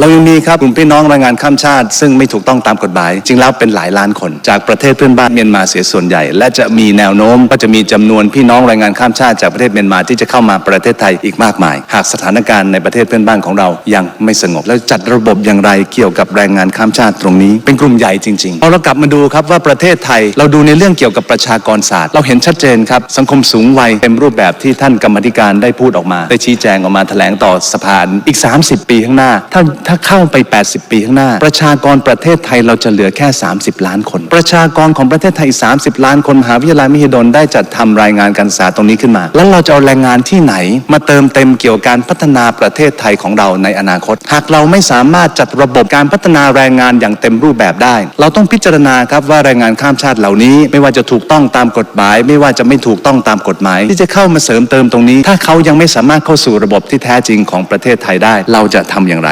เรายังมีครับกลุ่มพี่น้องแรงงานข้ามชาติ ซึ่งไม่ถูกต้องตามกฎหมาย จริงแล้วเป็นหลายล้านคน จากประเทศเพื่อนบ้านเมียนมาเสียส่วนใหญ่ และจะมีแนวโน้มก็จะมีจำนวนพี่น้องแรงงานข้ามชาติจากประเทศเมียนมาที่จะเข้ามาประเทศไทยอีกมากมาย หากสถานการณ์ในประเทศเพื่อนบ้านของเรายังไม่สงบ แล้วจัดระบบอย่างไรเกี่ยวกับแรงงานข้ามชาติตรงนี้ เป็นกลุ่มใหญ่จริงๆเอาเรากลับมาดูครับว่าประเทศไทยเราดูในเรื่องเกี่ยวกับประชากรศาสตร์ เราเห็นชัดเจนครับสังคมสูงวัยเต็มรูปแบบที่ท่านกรรมธิการได้พูดออกมา ได้ชี้แจงออกมาแถลงต่อสภาอีก 30 ปีข้างหน้าถ้าถ้าเข้าไป 80 ปีข้างหน้า ประชากรประเทศไทยเราจะเหลือแค่ 30 ล้านคน ประชากรของประเทศไทย 30 ล้านคนมหาวิทยาลัยมหิดลได้จัดทำรายงานการศึกษาตรงนี้ขึ้นมา แล้วเราจะเอาแรงงานที่ไหน มาเติมเต็มเกี่ยวกับการพัฒนาประเทศไทยของเราในอนาคต หากเราไม่สามารถจัดระบบการพัฒนาแรงงานอย่างเต็มรูปแบบได้ เราต้องพิจารณาครับว่าแรงงานข้ามชาติเหล่านี้ ไม่ว่าจะถูกต้องตามกฎหมาย ไม่ว่าจะไม่ถูกต้องตามกฎหมาย ที่จะเข้ามาเสริมเติมตรงนี้ ถ้าเขายังไม่สามารถเข้าสู่ระบบที่แท้จริงของประเทศไทยได้ เราจะทำอย่างไร